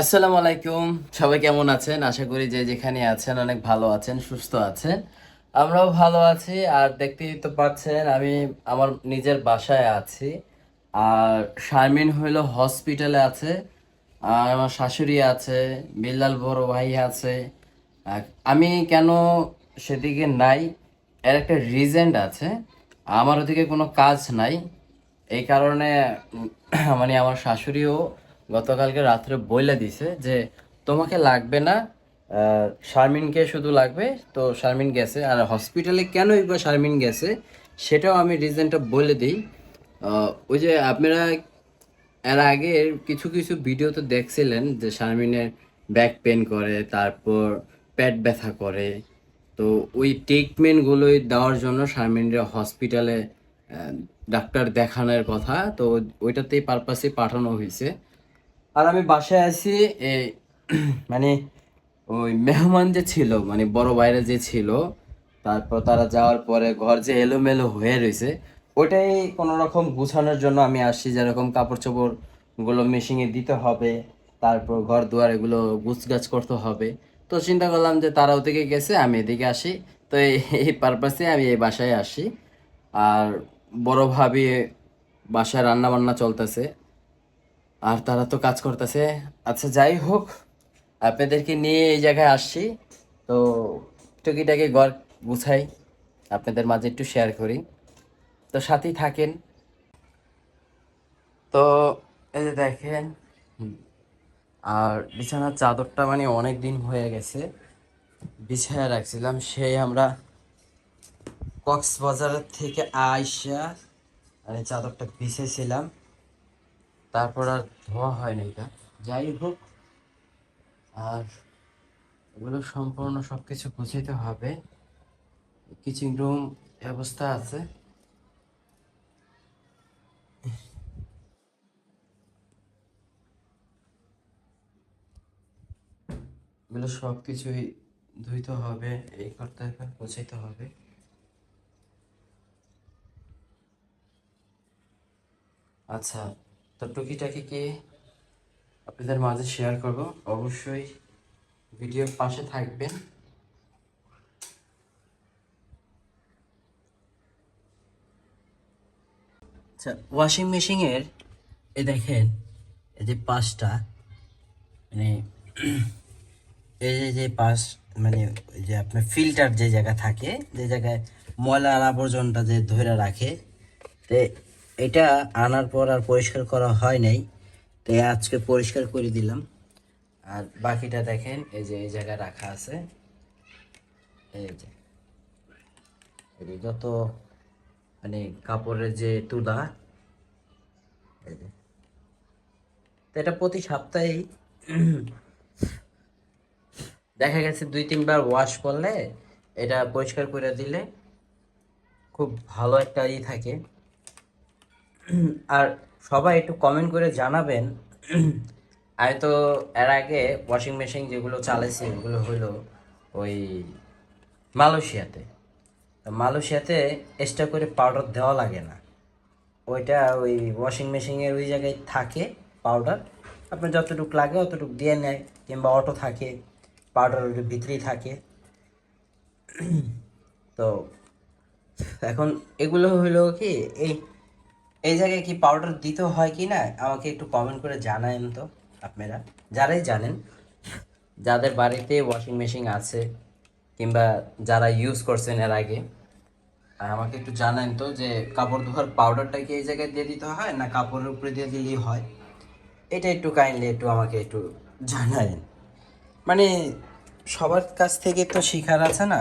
আসসালামু আলাইকুম। সবাই কেমন আছেন? আশা করি যে যেখানে আছেন অনেক ভালো আছেন, সুস্থ আছেন। আমরাও ভালো আছি। আর দেখতেই তো পাচ্ছেন, আমি আমার নিজের বাসায় আছি। আর শারমিন হইল হসপিটালে আছে। আর আমার শাশুড়ি আছে, বিল্লাল বড় ভাই আছে। আমি কেন সেদিকে নাই? এর একটা রিজেন্ট আছে। আমার ওদিকে কোনো কাজ নাই। এই কারণে মানে আমার শাশুড়িও গতকালকে রাত্রে বইলে দিছে যে তোমাকে লাগবে না শারমিনকে শুধু লাগবে। তো শারমিন গেছে। আর হসপিটালে কেনই বা শারমিন গেছে, সেটাও আমি রিজনটা বলে দিই। ওই যে আপনারা এর আগে কিছু কিছু ভিডিও তো দেখছিলেন যে শারমিনের ব্যাক পেন করে, তারপর পেট ব্যথা করে। তো ওই ট্রিটমেন্টগুলোই দেওয়ার জন্য শারমিনের হসপিটালে ডাক্তার দেখানোর কথা। তো ওইটাতেই পারপাসে পাঠানো হয়েছে। আর আমি বাসায় আছি মানে ওই মেহমান যে ছিল মানে বড় বাইরে যে ছিল, তারপর তারা যাওয়ার পরে ঘর যে এলোমেলো হয়ে রয়েছে, ওটাই কোনো রকম গুছানোর জন্য আমি আসছি, যেরকম কাপড় চোপড়গুলো মেশিনে দিতে হবে, তারপর ঘর দুয়ার এগুলো গুছগাছ করতে হবে। তো চিন্তা করলাম যে তারা ওদিকে গেছে, আমি এদিকে আসি। তো এই- এই পারপাসে আমি এই বাসায় আসি। আর বড় ভাবি বাসায় রান্না বান্না চলতেছে। আর তারা তো কাজ করতেছে। আচ্ছা যাই হোক, আপনাদেরকে নিয়ে এই জায়গায় আসছি। তো টুকিটাকি ঘর গুছাই আপনাদের মাঝে একটু শেয়ার করি। তো সাথেই থাকেন। তো এই যে দেখেন আর বিছানার চাদরটা মানে অনেক দিন হয়ে গেছে। বিছায়া রাখছিলাম, সেই আমরা কক্সবাজারের থেকে আইসা আর এই চাদরটা বিছেছিলাম তারপর আর ধোয়া হয়নি এটা। যাই হোক, আর এগুলো সম্পূর্ণ সব কিছু গুছাইতে হবে। কিচেন রুম ব্যবস্থা আছে। এগুলো সব কিছুই ধুইতে হবে, এই করতে হবে, গুছাইতে হবে। আচ্ছা তো টুকিটাকি কি আপনাদের মাঝে শেয়ার করব? অবশ্যই ভিডিওর পাশে থাকবেন। আচ্ছা ওয়াশিং মেশিনের এই দেখেন, এই যে পাশটা মানে এই যে যে পাশ মানে যে আপনার ফিল্টার যে জায়গা থাকে, যে জায়গায় ময়লা আর আবর্জনটা যে ধরে রাখে, তো এটা আনার পর আর পরিষ্কার করা হয় নাই। তো আজকে পরিষ্কার করে দিলাম। আর বাকিটা দেখেন, এই যে এই জায়গায় রাখা আছে। এই যে। যত মানে কাপড়ের যে তুলা এটা প্রতি সপ্তাহেই দেখা গেছে দুই, তিনবার ওয়াশ করলে এটা পরিষ্কার করে দিলে খুব ভালো একটা ই থাকে। আর সবাই একটু কমেন্ট করে জানাবেন। আমি তো এর আগে ওয়াশিং মেশিন যেগুলো চালাইছি, ওগুলো হলো ওই মালয়েশিয়াতে। মালয়েশিয়াতে এক্সট্রা করে পাউডার দেওয়া লাগে না। ওইটা ওই ওয়াশিং মেশিনের ওই জায়গায় থাকে পাউডার আপনার যতটুকু লাগে অতটুকু দিয়ে নেয়, কিংবা অটো থাকে পাউডার ওর ভিতরেই থাকে। তো এখন এগুলো হলো কি, এই এই জায়গায় কি পাউডার দিতে হয় কি না? আমাকে একটু কমেন্ট করে জানায়েন তো আপনারা। যারাই জানেন, যাদের বাড়িতে ওয়াশিং মেশিন আছে কিংবা যারা ইউজ করছেন এর আগে আমাকে একটু জানান তো যে কাপড় ধোয়ার পাউডারটা কি এই জায়গায় দিয়ে দিতে হয় না কাপড়ের উপরে দিয়ে দিলেই হয়? এটা একটু কাইন্ডলি একটু আমাকে একটু জানায়েন। মানে সবার কাছ থেকে তো শেখার আছে না?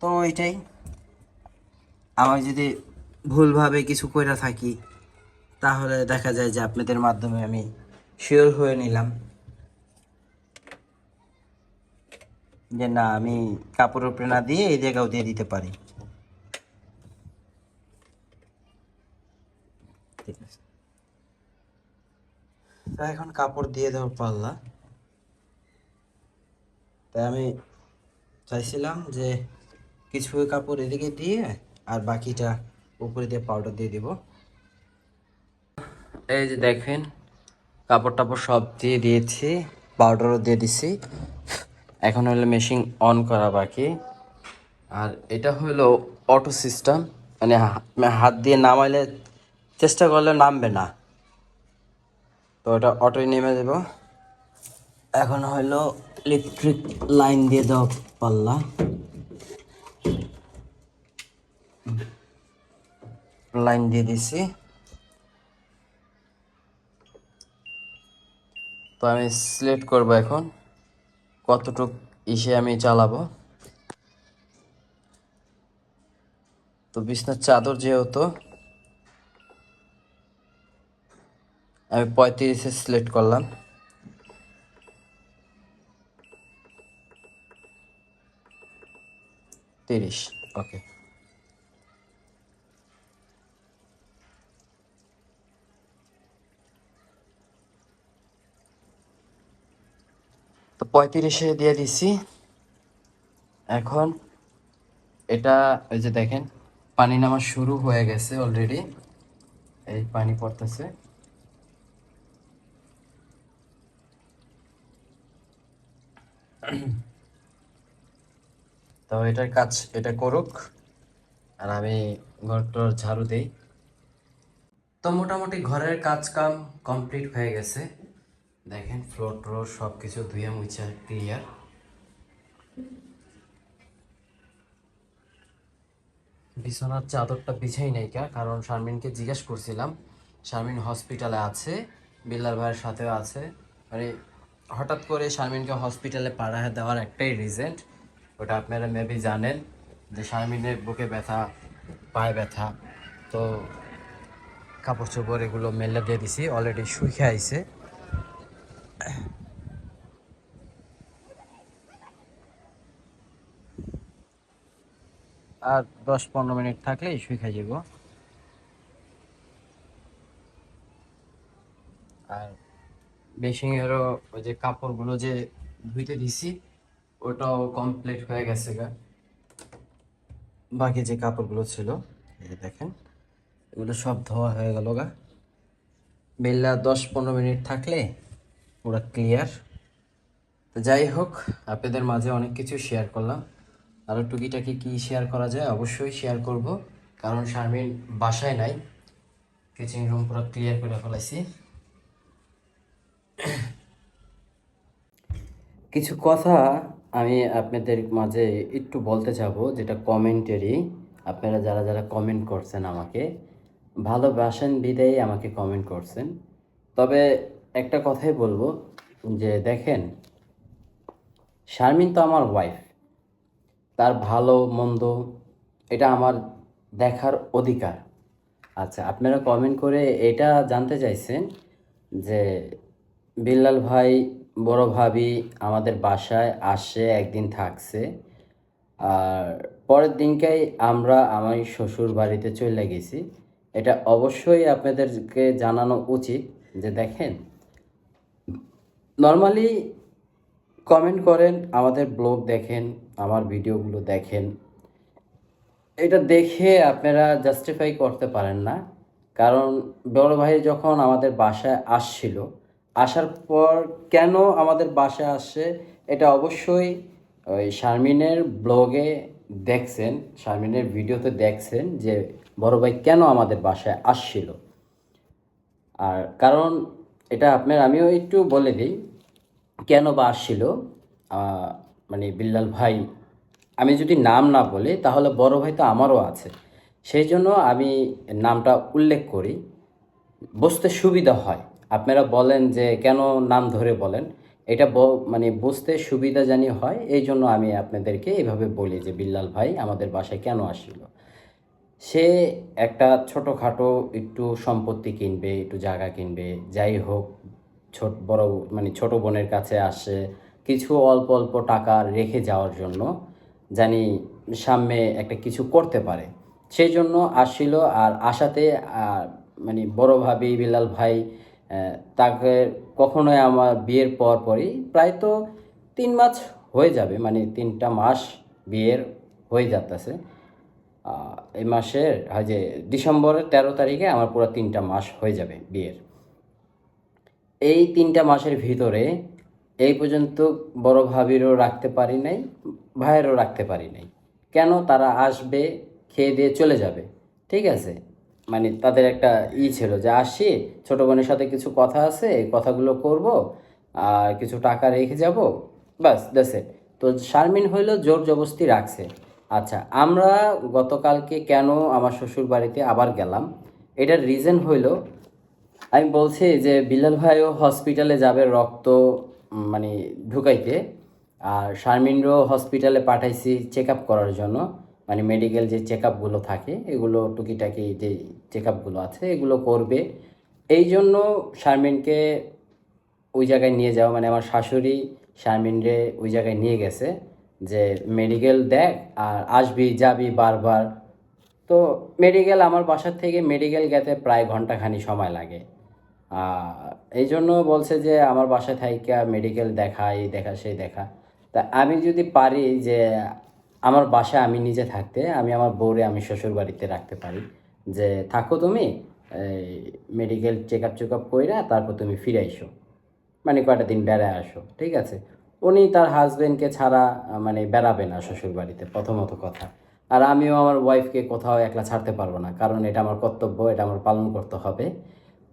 তো এটাই। আমি যদি ভুলভাবে কিছু কইরা থাকি, তাহলে দেখা যায় যে আপনাদের মাধ্যমে আমি শিওর হয়ে নিলাম। যে না, আমি কাপড়ের উপরে না দিয়ে এই জায়গাও দিয়ে দিতে পারি। তা এখন কাপড় দিয়ে দেওয়ার পাল্লা। তাই আমি চাইছিলাম যে কিছু কাপড় এদিকে দিয়ে আর বাকিটা উপরে দিয়ে পাউডার দিয়ে দিব। এই যে দেখেন কাপড় টাপড় সব দিয়ে দিয়েছি পাউডারও দিয়ে দিছি। এখন হলো মেশিন অন করা বাকি। আর এটা হলো অটো সিস্টেম মানে হাত দিয়ে নামাইলে চেষ্টা করলে নামবে না। তো এটা অটোই নেমে দেব এখন হলো ইলেকট্রিক লাইন দিয়ে দেওয়া পাল্লা। লাইন দিয়ে দিছি। তো আমি সিলেক্ট করব এখন কতটুক ইসে আমি চালাবো। তো বিছনার চাদর যেহেতু, আমি পঁয়ত্রিশে সিলেক্ট করলাম। তিরিশ ওকে পঁয়ত্রিশে দিয়ে দিছি। এখন এটা এই যে দেখেন, পানি নামা শুরু হয়ে গেছে অলরেডি এই পানি পড়তেছে। তো এটার কাজ এটা করুক, আর আমি ঘরটার ঝাড়ু দেই। তো মোটামুটি ঘরের কাজ কাম কমপ্লিট হয়ে গেছে। দেখেন ফ্লোর ট্লোর সব কিছু ধুয়ে মুছে ক্লিয়ার বিছানার চাদরটা বিছাই নাই কারণ শারমিনকে জিজ্ঞেস করছিলাম। শারমিন হসপিটালে আছে, বিল্লাল ভাইয়ের সাথেও আছে। মানে হঠাৎ করে শারমিনকে হসপিটালে পাড়ায় দেওয়ার একটাই রিজেন্ট ওটা আপনারা মেবি জানেন, যে শারমিনের বুকে ব্যথা, পায়ে ব্যথা। তো কাপড় চোপড় এগুলো মেলে দিয়ে দিছি অলরেডি শুইখে আইছে। আর দশ পনেরো মিনিট থাকলেই শুইখে যাব আর বেশিংয়েরও ওই যে কাপড়গুলো যে ধুইতে দিছি, ওটাও কমপ্লিট হয়ে গেছে গা। বাকি যে কাপড়গুলো ছিল, এই দেখেন, এগুলো সব ধোয়া হয়ে গেল গা। বেলা দশ পনেরো মিনিট থাকলে পুরো ক্লিয়ার তো যাই হোক, আপনাদের মাঝে অনেক কিছু শেয়ার করলাম। আরও টুকিটাকি কি শেয়ার করা যায় অবশ্যই শেয়ার করব, কারণ শারমিন বাসায় নাই। কিচেন রুম পুরো ক্লিয়ার করে ফেলাইছি। কিছু কথা আমি আপনাদের মাঝে একটু বলতে চাবো যেটা কমেন্টেরই আপনারা যারা যারা কমেন্ট করছেন আমাকে, ভালোবাসেন বিদায়ী আমাকে কমেন্ট করছেন। তবে একটা কথাই বলব যে দেখেন, শারমিন তো আমার ওয়াইফ তার ভালো, মন্দ, এটা আমার দেখার অধিকার। আচ্ছা আপনারা কমেন্ট করে এটা জানতে চাইছেন যে বিল্লাল ভাই, বড় ভাবি আমাদের বাসায় আসে, একদিন থাকছে, আর পরের দিনকেই আমরা আমার শ্বশুর বাড়িতে চলে গেছি। এটা অবশ্যই আপনাদেরকে জানানো উচিত যে দেখেন নর্মালি কমেন্ট করেন, আমাদের ব্লগ দেখেন, আমার ভিডিওগুলো দেখেন। এটা দেখে আপনারা জাস্টিফাই করতে পারেন না। কারণ বড় ভাই যখন আমাদের বাসায় আসছিল, আসার পর কেন আমাদের বাসায় আসছে এটা অবশ্যই ওই শারমিনের ব্লগে দেখছেন, শারমিনের ভিডিওতে দেখছেন যে বড় ভাই কেন আমাদের বাসায় আসছিল। আর কারণ এটা আপনার আমিও একটু বলে দিই কেন বা আসছিল? মানে বিল্লাল ভাই, আমি যদি নাম না বলি, তাহলে বড় ভাই তো আমারও আছে। সেই জন্য আমি নামটা উল্লেখ করি। বুঝতে সুবিধা হয়। আপনারা বলেন যে কেন নাম ধরে বলেন। এটা মানে বুঝতে সুবিধা জানি হয়। এই জন্য আমি আপনাদেরকে এইভাবে বলি যে বিল্লাল ভাই আমাদের বাসায় কেন আসছিল। সে একটা ছোটোখাটো একটু সম্পত্তি কিনবে একটু জায়গা কিনবে যাই হোক ছোট বড় মানে ছোট বোনের কাছে আসে কিছু অল্প অল্প টাকা রেখে যাওয়ার জন্য জানি সামনে একটা কিছু করতে পারে। সেই জন্য আসছিল আর আর মানে বড় ভাবি বিলাল ভাই তাকে কখনোই আমার বিয়ের পর পরই প্রায় তো তিন মাস হয়ে যাবে মানে তিনটা মাস বিয়ের হয়ে আহ, এই মাসের, হয় যে ডিসেম্বরের তেরো তারিখে আমার পুরো তিনটা মাস হয়ে যাবে বিয়ের। এই তিনটা মাসের ভিতরে এই পর্যন্ত বড় ভাবিরও রাখতে পারি নাই, ভাইয়েরও রাখতে পারি নাই। কেন তারা আসবে, খেয়ে দিয়ে চলে যাবে, ঠিক আছে? মানে তাদের একটা ই ছিল যে, আসি, ছোটো বোনের সাথে কিছু কথা আছে, এই কথাগুলো করব, আর কিছু টাকা রেখে যাব বাস দেশে তো শারমিন হইল জোর জবস্তি রাখছে। আচ্ছা আমরা গতকালকে কেন আমার শ্বশুর বাড়িতে আবার গেলাম? এটার রিজন হইল, আমি বলছি যে বিলাল ভাইও হসপিটালে যাবে রক্ত মানে ঢুকাইতে, আর শারমিনরও হসপিটালে পাঠাইছি চেক আপ করার জন্য মানে মেডিকেল যে চেক আপগুলো থাকে, এগুলো টুকিটাকি যে চেক আপগুলো আছে, এগুলো করবে। এই জন্য শারমিনকে ওই জায়গায় নিয়ে যাওয়া মানে আমার শাশুড়ি শারমিনরে ওই জায়গায় নিয়ে গেছে। যে মেডিকেল দেখ আর আসবি যাবি বারবার। তো মেডিকেল আমার বাসার থেকে মেডিকেল গেতে প্রায় ঘন্টাখানি সময় লাগে। এই জন্য বলছে যে আমার বাসায় থাইকা মেডিকেল দেখা, এই দেখা, সেই দেখা। তা আমি যদি পারি যে আমার বাসায় আমি নিজে থাকতে, আমি আমার বউরে আমি শ্বশুর বাড়িতে রাখতে পারি। যে থাকো তুমি medical check up check up কইরা তারপর তুমি ফিরে এসো মানে কয়টা দিন বেড়ায় আসো, ঠিক আছে? উনি তার হাজবেন্ডকে ছাড়া মানে বেড়াবে না শ্বশুর বাড়িতে প্রথমত কথা। আর আমিও আমার ওয়াইফকে কোথাও একলা ছাড়তে পারব না, কারণ এটা আমার কর্তব্য, এটা আমার পালন করতে হবে।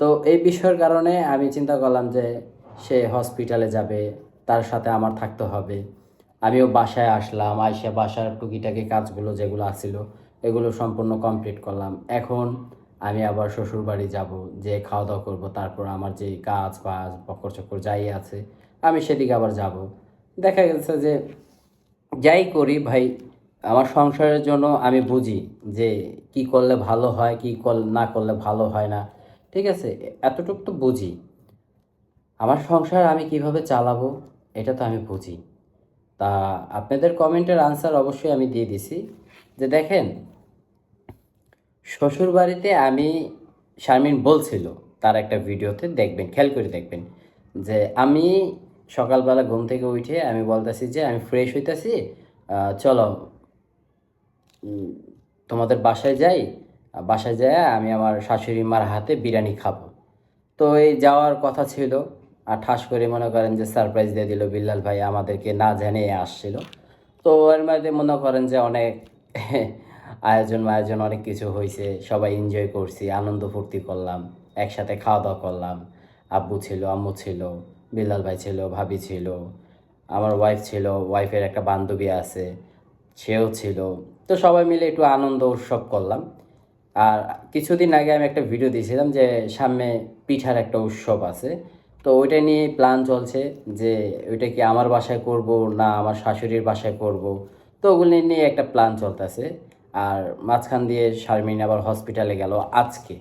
তো এই বিষয়ের কারণে আমি চিন্তা করলাম যে সে হসপিটালে যাবে, তার সাথে আমার থাকতে হবে। আমিও বাসায় আসলাম, আইসা বাসার টুকিটাকি কাজগুলো যেগুলো আছিল, এগুলো সম্পূর্ণ কমপ্লিট করলাম। এখন আমি আবার শ্বশুর বাড়ি যাব যে খাওয়া দাওয়া করব, তারপর আমার যে কাজ বাজ বকর চক্কর যাই আছে আমি সেদিকে আবার যাব। দেখা গেছে যে যাই করি ভাই, আমার সংসারের জন্য আমি বুঝি যে কি করলে ভালো হয়, কি না করলে ভালো হয় না। ঠিক আছে, এতটুকু তো বুঝি। আমার সংসার আমি কীভাবে চালাবো, এটা তো আমি বুঝি। তা আপনাদের কমেন্টের আনসার অবশ্যই আমি দিয়ে দিছি। যে দেখেন শ্বশুর বাড়িতে আমি শারমিন বলছিল তার একটা ভিডিওতে, দেখবেন, খেয়াল করে দেখবেন, যে আমি সকালবেলা ঘুম থেকে উঠে আমি বলতেছি যে, আমি ফ্রেশ হইতেছি চলো তোমাদের বাসায় যাই। বাসায় যাই আমি আমার শাশুড়ি মার হাতে বিরিয়ানি খাব। তো এই যাওয়ার কথা ছিল। আর ঠাস করে মনে করেন যে সারপ্রাইজ দিয়ে দিল বিল্লাল ভাই, আমাদেরকে না জানিয়ে আসছিল। তো এর মধ্যে মনে করেন যে, অনেক আয়োজন আয়োজন অনেক কিছু হয়েছে সবাই এনজয় করছি, আনন্দ ফুর্তি করলাম, একসাথে খাওয়া দাওয়া করলাম। আব্বু ছিল, আম্মু ছিল। বিল্লাল ভাই ছিল, ভাবি ছিল, আমার ওয়াইফ ছিল ওয়াইফের একটা বান্ধবী আছে, সেও ছিল। তো সবাই মিলে একটু আনন্দ উৎসব করলাম। আর কিছুদিন আগে আমি একটা ভিডিও দিয়েছিলাম যে সামনে পিঠার একটা উৎসব আছে। তো ওইটা নিয়ে প্ল্যান চলছে যে ওইটা কি আমার বাসায় করব না আমার শাশুড়ির বাসায় করব। তো ওগুলো নিয়ে একটা প্ল্যান চলতেছে। আর মাঝখান দিয়ে শারমিন আবার হসপিটালে গেল আজকে।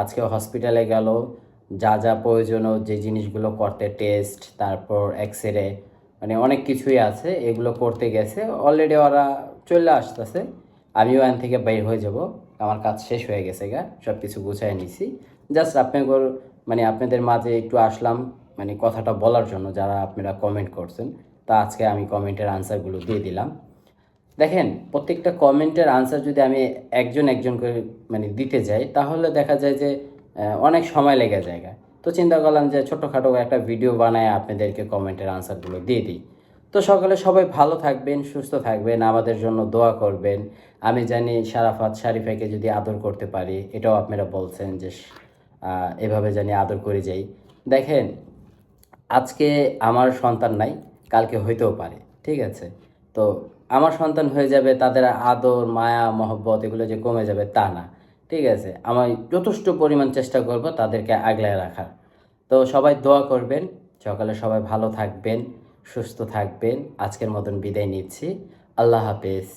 আজকে হসপিটালে গেল। যা যা প্রয়োজনীয় যে জিনিসগুলো করতে টেস্ট তারপর এক্স রে মানে অনেক কিছুই আছে, এগুলো করতে গেছে। অলরেডি ওরা চলে আসতেছে। আমিও এখান থেকে বের হয়ে যাব। আমার কাজ শেষ হয়ে গেছে গা সব কিছু গুছাই নিছি। জাস্ট আপনাদের মানে আপনাদের মাঝে একটু আসলাম মানে কথাটা বলার জন্য যারা আপনারা কমেন্ট করছেন, তা আজকে আমি কমেন্টের আনসারগুলো দিয়ে দিলাম। দেখেন, প্রত্যেকটা কমেন্টের আনসার যদি আমি একজন একজন করে মানে দিতে যাই, তাহলে দেখা যায় যে অনেক সময় লেগে যায়গা তো চিন্তা করলাম যে ছোটোখাটো একটা ভিডিও বানায় আপনাদেরকে কমেন্টের আনসারগুলো দিয়ে দিই। তো সকালে সবাই ভালো থাকবেন, সুস্থ থাকবেন, আমাদের জন্য দোয়া করবেন। আমি জানি সারাফাত শারিফাকে যদি আদর করতে পারি, এটাও আপনারা বলছেন যে এভাবে জানি আদর করে যাই। দেখেন, আজকে আমার সন্তান নাই, কালকে হইতেও পারে, ঠিক আছে? তো আমার সন্তান হয়ে যাবে, তাদের আদর, মায়া, মহব্বত এগুলো যে কমে যাবে তা না। ঠিক আছে, আমি যথেষ্ট পরিমাণ চেষ্টা করব তাদেরকে আগলায় রাখার। তো সবাই দোয়া করবেন, সকালে সবাই ভালো থাকবেন, সুস্থ থাকবেন। আজকের মতন বিদায় নিচ্ছি। আল্লাহ হাফেজ।